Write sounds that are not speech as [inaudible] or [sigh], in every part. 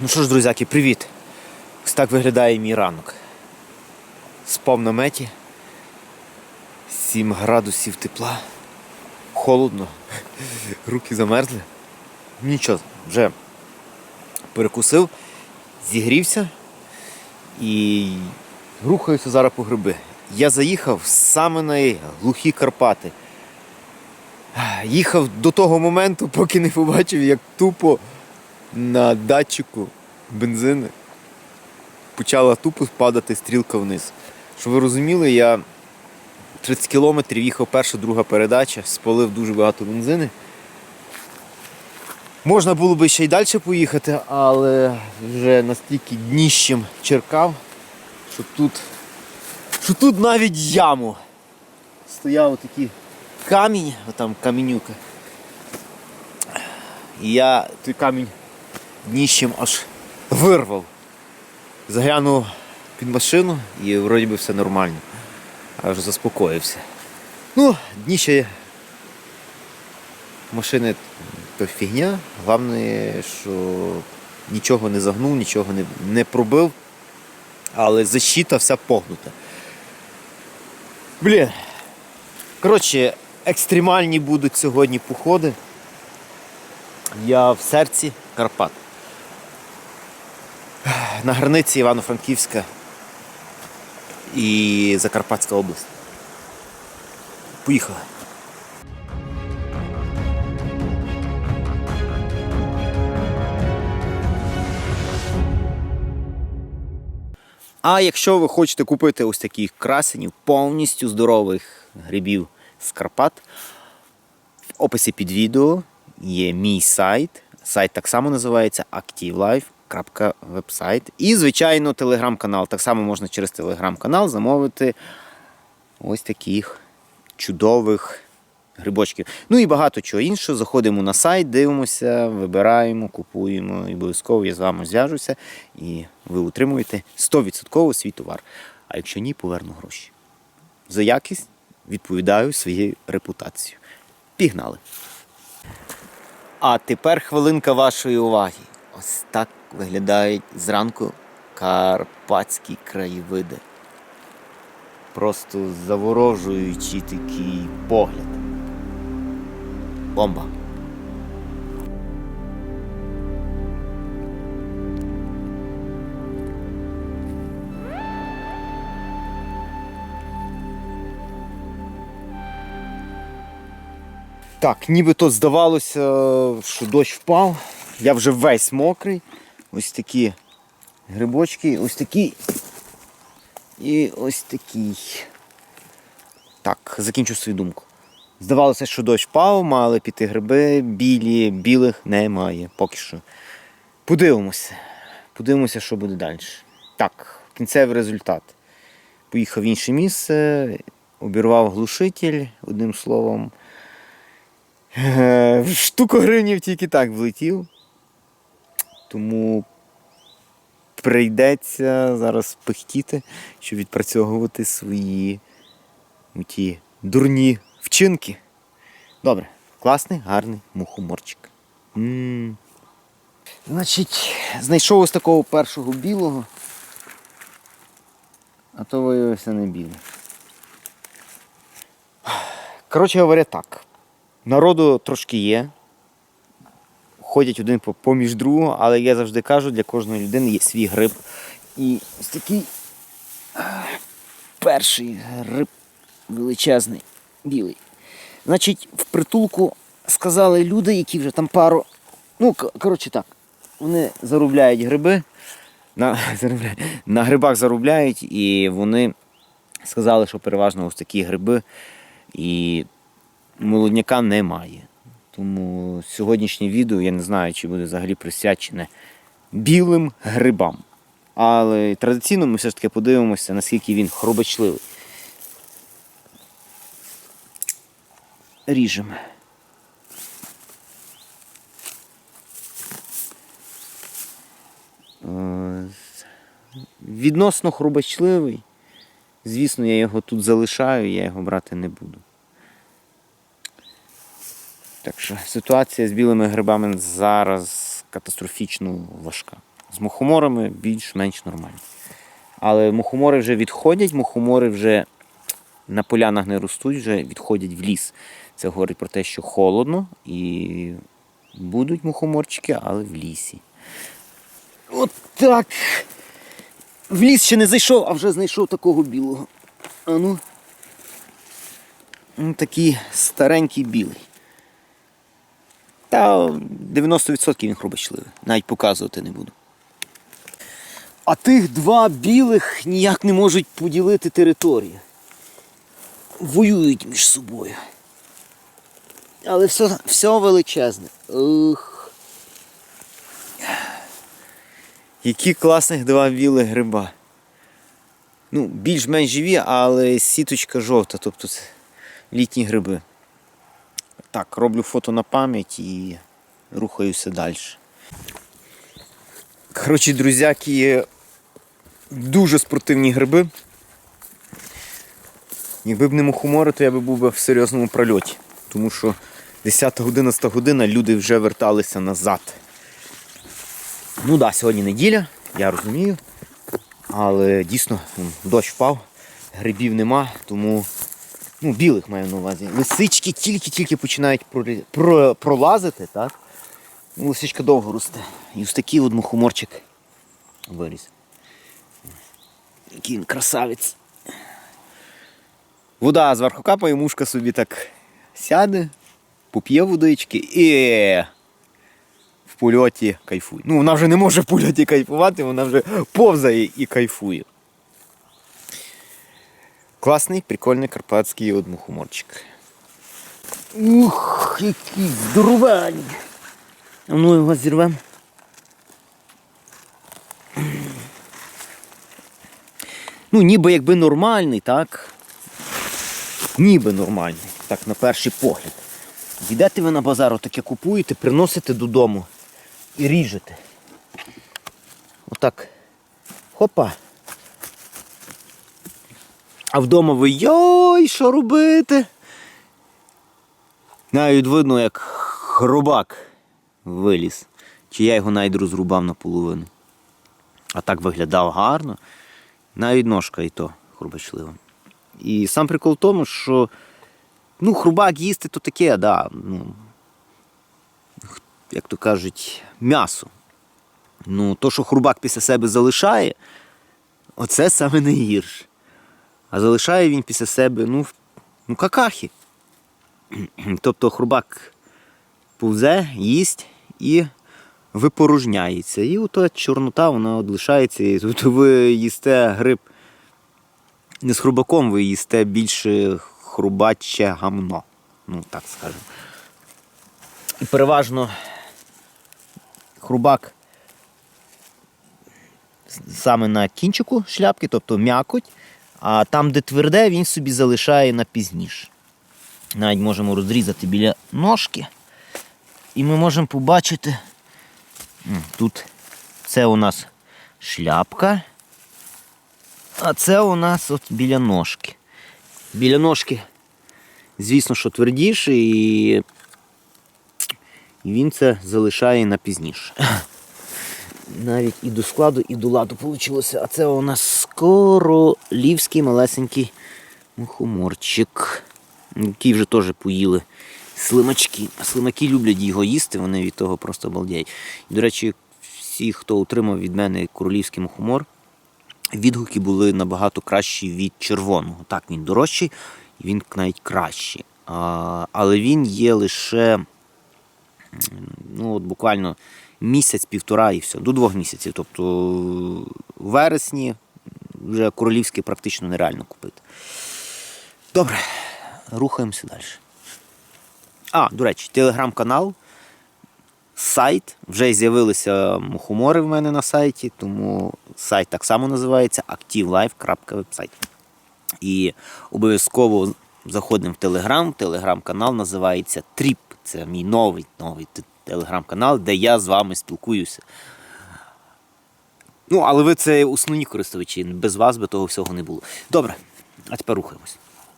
Ну що ж, друзяки, привіт! Ось так виглядає мій ранок. Спав в наметі. 7 градусів тепла. Холодно. Руки замерзли. Нічого, вже перекусив, зігрівся і рухаюся зараз по гриби. Я заїхав саме на глухі Карпати. Їхав до того моменту, поки не побачив, як тупо на датчику бензини почала тупо падати стрілка вниз. Щоб ви розуміли, я 30 кілометрів їхав перша, друга передача, спалив дуже багато бензини. Можна було би ще й далі поїхати, але вже настільки дніщем черкав, що тут, що тут навіть яму. Стояв отакий камінь, отам камінюка. І я той камінь дніщем аж вирвав. Заглянув під машину і вроді би все нормально. Аж заспокоївся. Ну, дніще машини то фігня. Головне, що нічого не загнув, нічого не, не пробив, але защита вся погнута. Блін. Коротше, екстремальні будуть сьогодні походи. Я в серці Карпат. На границі Івано-Франківська і Закарпатська область. Поїхали. А якщо ви хочете купити ось таких красенів, повністю здорових грибів з Карпат, в описі під відео є мій сайт. Сайт так само називається activelife.website. І, звичайно, телеграм-канал. Так само можна через телеграм-канал замовити ось таких чудових грибочків. Ну і багато чого іншого. Заходимо на сайт, дивимося, вибираємо, купуємо. І обов'язково я з вами зв'яжуся і ви утримуєте 100% свій товар. А якщо ні, поверну гроші. За якість відповідаю своєю репутацією. Пігнали! А тепер хвилинка вашої уваги. Ось так виглядають зранку карпатські краєвиди. Просто заворожуючий такий погляд. Бомба. Так, нібито здавалося, що дощ впав. Я вже весь мокрий. Ось такі грибочки, ось такі. І ось такий. Так, закінчу свою думку. Здавалося, що дощ впав, мали піти гриби, білі, білих немає поки що. Подивимося. Подивимося, що буде далі. Так, кінцевий результат. Поїхав в інше місце, обірвав глушитель, одним словом. Е, Штуку гривнів тільки так влетів. Тому прийдеться зараз пихтіти, щоб відпрацьовувати свої ті дурні вчинки. Добре, класний, гарний мухоморчик. м Значить, знайшов ось такого першого білого, а то виявився не білий. Коротше говоря, так. Народу трошки є. Ходять один поміж другого, але я завжди кажу, для кожної людини є свій гриб. І ось такий перший гриб величезний, білий. Значить, в притулку сказали люди, які вже там пару. Ну, коротше так, вони заробляють гриби, на, [laughs] заробляють, на грибах заробляють, і вони сказали, що переважно ось такі гриби. І молодняка немає. Тому сьогоднішнє відео я не знаю, чи буде взагалі присвячене білим грибам. Але традиційно ми все ж таки подивимося, наскільки він хробочливий. Ріжемо. Е, Відносно хробочливий. Звісно, я його тут залишаю, я його брати не буду. Ситуація з білими грибами зараз катастрофічно важка. З мухоморами більш-менш нормально. Але мухомори вже відходять, мухомори вже на полянах не ростуть, вже відходять в ліс. Це говорить про те, що холодно і будуть мухоморчики, але в лісі. От так. В ліс ще не зайшов, а вже знайшов такого білого. А. Ну, такий старенький білий. Та 90% він хрубочливий. Навіть показувати не буду. А тих два білих ніяк не можуть поділити територію. Воюють між собою. Але все, все величезне. Ух. Які класних два білих гриба. Ну, більш-менш живі, але сіточка жовта, тобто літні гриби. Так, роблю фото на пам'ять і рухаюся далі. Коротше, друзяки, дуже спортивні гриби. Якби б не мухомори, то я би був би в серйозному прольоті. Тому що 10-11 година люди вже верталися назад. Ну да, сьогодні неділя, я розумію. Але дійсно дощ впав, грибів нема, тому ну, білих маю на увазі. Лисички тільки-тільки починають пролазити, так? Ну, Лисичка довго росте. І ось такий от мухоморчик виріс. Який він красавець. Вода зверху капає, мушка собі так сяде, поп'є водички і в польоті кайфує. Ну, вона вже не може в польоті кайфувати, вона вже повзає і кайфує. Класний, прикольний карпатський от мухоморчик. Ух, який здоровенький. А ну його зірвемо. Ну, ніби якби нормальний, так? Ніби нормальний, так, на перший погляд. Йдете ви на базар, таке купуєте, приносите додому і ріжете. Отак. Хопа. А вдома ви йой, що робити? Навіть видно, як хробак виліз. Чи я його навіть розрубав наполовину. А так виглядав гарно. Навіть ножка і то хрубачлива. І сам прикол в тому, що ну, хрубак їсти то таке, да, ну, як то кажуть, м'ясо. Ну, то, що хрубак після себе залишає, оце саме найгірше. А залишає він після себе, ну, ну какахи. [clears throat] Тобто хрубак повзе, їсть і випорожняється. І ото чорнота вона от лишається. І ви їсте гриб не з хрубаком, ви їсте більше хрубаче гамно. Ну, так скажемо. І переважно хрубак саме на кінчику шляпки, тобто м'якоть, а там, де тверде, він собі залишає на пізніше. Навіть можемо розрізати біля ножки. І ми можемо побачити. Тут це у нас шляпка. А це у нас от біля ножки. Біля ножки, звісно, що твердіше, і він це залишає на пізніше. Навіть і до складу, і до ладу вийшло. А це у нас королівський малесенький мухоморчик, який вже теж поїли слимачки. А слимаки люблять його їсти, вони від того просто обалдяють. До речі, всі, хто отримав від мене королівський мухомор, відгуки були набагато кращі від червоного. Так, він дорожчий, він навіть кращий. А, але він є лише ну, от буквально місяць-півтора і все, до двох місяців. Тобто у вересні вже королівський практично нереально купити. Добре, рухаємося далі. А, до речі, телеграм-канал, сайт. Вже з'явилися мухомори в мене на сайті, тому сайт так само називається activelife.website. І обов'язково заходимо в Телеграм. Телеграм-канал називається Тріп. Це мій новий новий телеграм-канал, де я з вами спілкуюся. Ну, але ви це основні користувачі. Без вас би того всього не було. Добре, а тепер рухаємось.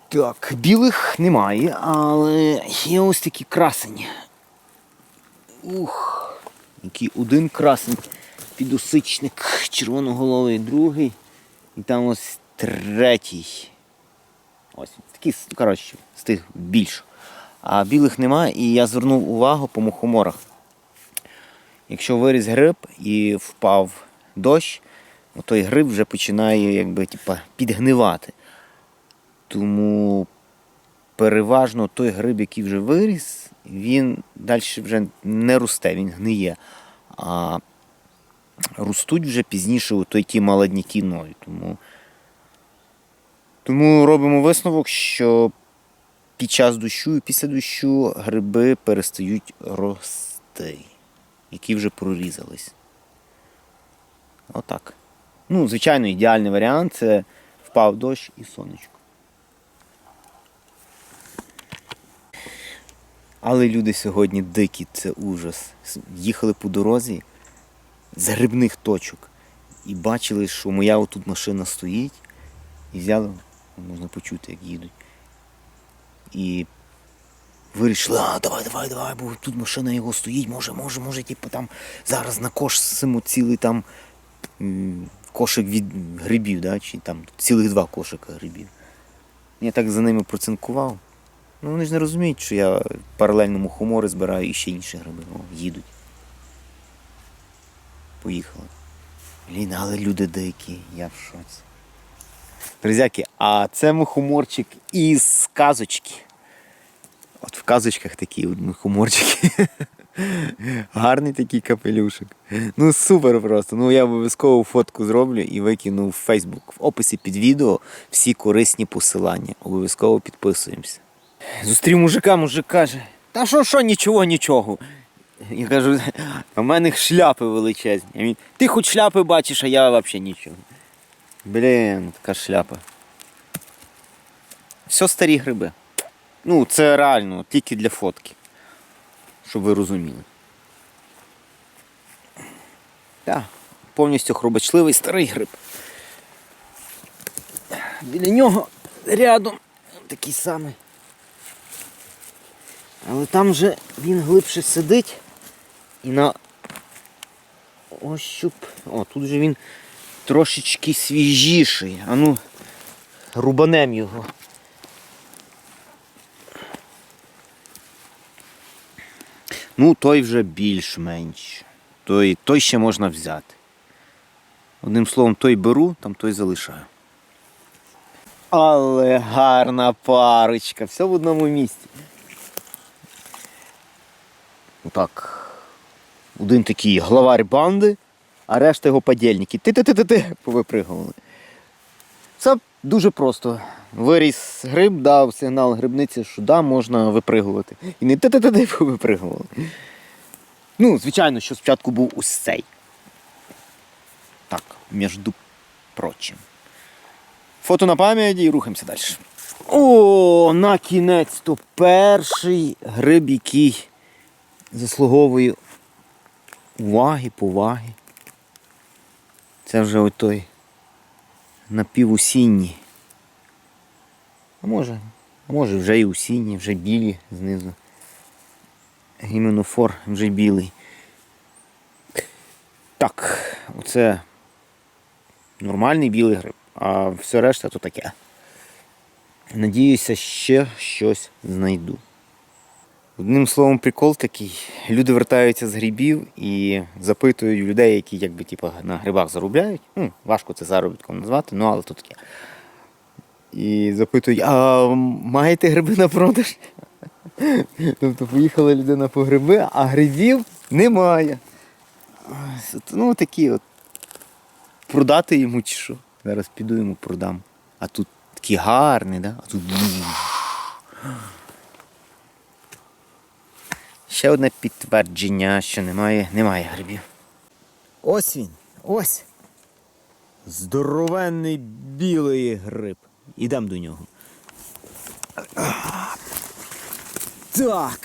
Так, білих немає, але є ось такі красені. Ух, який один красень. підусичник червоноголовий другий. І там ось третій. Ось такі, коротше, з тих більш. А білих немає, і я звернув увагу по мухоморах. Якщо виріс гриб і впав дощ, той гриб вже починає якби, типа, підгнивати. Тому переважно той гриб, який вже виріс, він далі вже не росте, він гниє. А ростуть вже пізніше у той ті молодняки нові. Тому, тому робимо висновок, що під час дощу і після дощу гриби перестають рости, які вже прорізались. Отак. Ну, звичайно, ідеальний варіант це впав дощ і сонечко. Але люди сьогодні дикі, це ужас. Їхали по дорозі з грибних точок і бачили, що моя отут машина стоїть, і взяли, можна почути, як їдуть. І вирішили, а давай, давай, давай, бо тут машина його стоїть, може, може, може, типу там зараз на кош цілий там кошик від грибів, да, чи там цілих два кошика грибів. Я так за ними процинкував. Ну вони ж не розуміють, що я паралельно мухомори збираю і ще інші гриби. О, їдуть. Поїхали. Блін, але люди дикі, я в шоці. Друзяки, а це мухоморчик із казочки. От в казочках такі мухоморчики. [laughs] Гарний такий капелюшок. Ну супер просто. Ну я обов'язково фотку зроблю і викину в Фейсбук. В описі під відео всі корисні посилання. Обов'язково підписуємося. Зустрів мужика, мужик каже, та що, що, нічого, нічого. Я кажу, а в мене шляпи величезні. Ти хоч шляпи бачиш, а я взагалі нічого. Блін, така шляпа. Все старі гриби. Ну, це реально, тільки для фотки. Щоб ви розуміли. Так, повністю хробачливий старий гриб. Біля нього рядом такий самий. Але там же він глибше сидить і на ощуп. О, тут же він трошечки свіжіший. А ну, рубанем його. Ну, той вже більш-менш. Той, той ще можна взяти. Одним словом, той беру, там той залишаю. Але гарна парочка, все в одному місці. Так. Один такий главарь банди, а решта його подільники. Ти-ти-ти-ти-ти повипригували. Це дуже просто. Виріс гриб, дав сигнал грибниці, що да, можна випригувати. І не ти-ти-ти-ти повипригували. Ну, звичайно, що спочатку був ось цей. Так, між прочим. Фото на пам'ять і рухаємося далі. О, на кінець то перший гриб, який заслуговує уваги, поваги. Це вже ой той напівосінній. А може, а може вже і осінні, вже білі знизу. Гіменофор вже білий. Так, оце нормальний білий гриб, а все решта то таке. Надіюся, ще щось знайду. Одним словом, прикол такий. Люди вертаються з грибів і запитують людей, які якби, типу, на грибах заробляють. Ну, важко це заробітком назвати, ну але то таке. І запитують, а маєте гриби на продаж? [laughs] Тобто поїхала людина по гриби, а грибів немає. Ну такі от. Продати йому чи що? Зараз піду йому продам. А тут такий гарний, да? а тут. Ще одне підтвердження, що немає, немає грибів. Ось він, ось. Здоровенний білий гриб. Ідемо до нього. Так,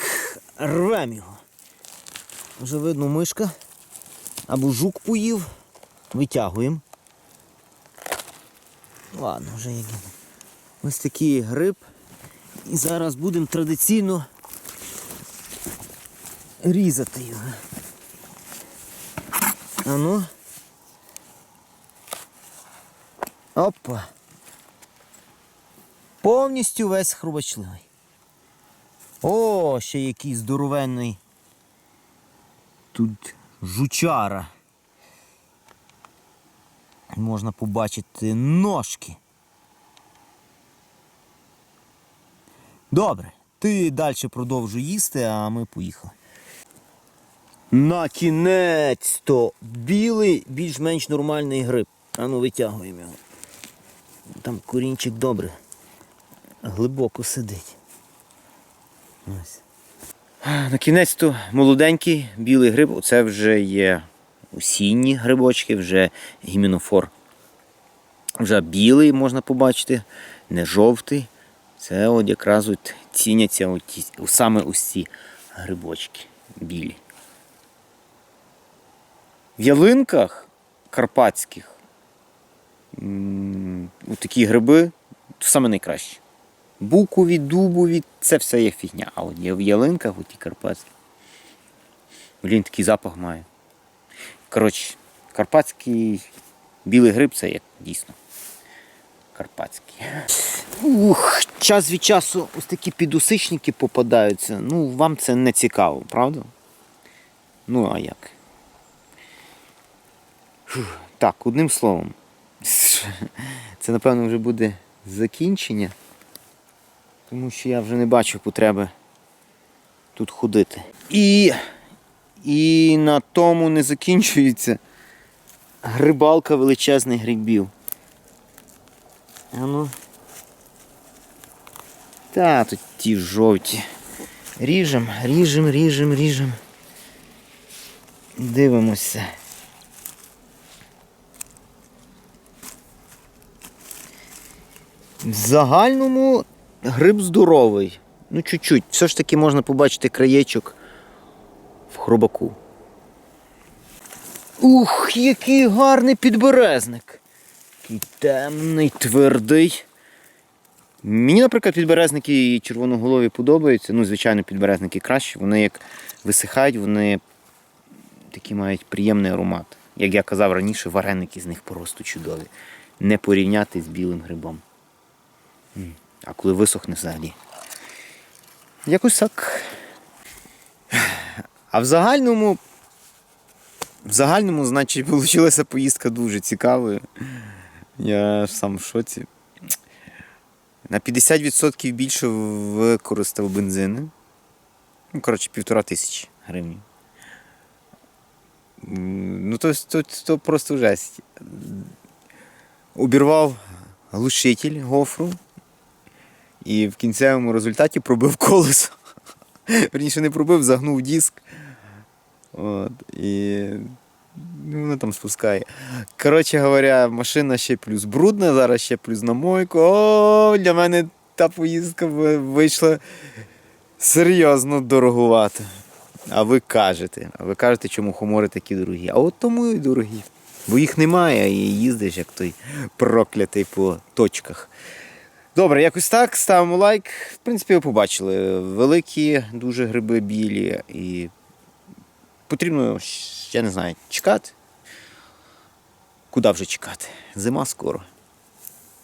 рвем його. Вже видно мишка. Або жук поїв. Витягуємо. Ладно, вже є. Ось такий гриб. І зараз будемо традиційно різати його. Ану. Опа. Повністю весь хрубачливий. О, ще який здоровенний. Тут жучара. Можна побачити ножки. Добре, ти далі продовжуй їсти, а ми поїхали. На кінець то білий, більш-менш нормальний гриб. А ну витягуємо його. Там корінчик добре. Глибоко сидить. Ось. На кінець то молоденький білий гриб. Оце вже є осінні грибочки, вже гімінофор. Вже білий можна побачити, не жовтий. Це от якраз от ціняться от саме ці грибочки білі. В ялинках карпатських такі гриби то саме найкраще. Букові, дубові, це все є фігня. А от є в ялинках, от ті карпатські. Блін, такий запах має. Коротше, карпатський білий гриб це як дійсно. Карпатський. Ух, час від часу ось такі підусичники попадаються. Ну, вам це не цікаво, правда? Ну, а як? Фух, Так, одним словом. Це, напевно, вже буде закінчення. Тому що я вже не бачу потреби тут ходити. І, і на тому не закінчується грибалка величезних грибів. А ну. Та, тут ті жовті. Ріжем, ріжем, ріжем, ріжем. Дивимося. В загальному гриб здоровий. Ну, чуть-чуть. Все ж таки можна побачити краєчок в хробаку. Ух, який гарний підберезник. Такий темний, твердий. Мені, наприклад, підберезники і червоноголові подобаються. Ну, звичайно, підберезники краще. Вони як висихають, вони такі мають приємний аромат. Як я казав раніше, вареники з них просто чудові. Не порівняти з білим грибом. А коли висохне взагалі. Якось так. А в загальному. В загальному, значить, вийшла поїздка дуже цікавою. Я сам в шоці. На 50% більше використав бензину. Ну, коротше, півтора тисячі гривень. Ну, то, то, то просто жесть. Обірвав глушитель гофру і в кінцевому результаті пробив колесо. Верніше не пробив, загнув диск. От, і ну, воно там спускає. Коротше говоря, машина ще плюс брудна, зараз ще плюс на мойку. О, для мене та поїздка вийшла серйозно дорогувато. А ви кажете, а ви кажете, чому хомори такі дорогі. А от тому і дорогі. Бо їх немає, і їздиш, як той проклятий по точках. Добре, якось так. Ставимо лайк. В принципі, ви побачили. Великі, дуже гриби білі. І потрібно, я не знаю, чекати. Куди вже чекати? Зима скоро.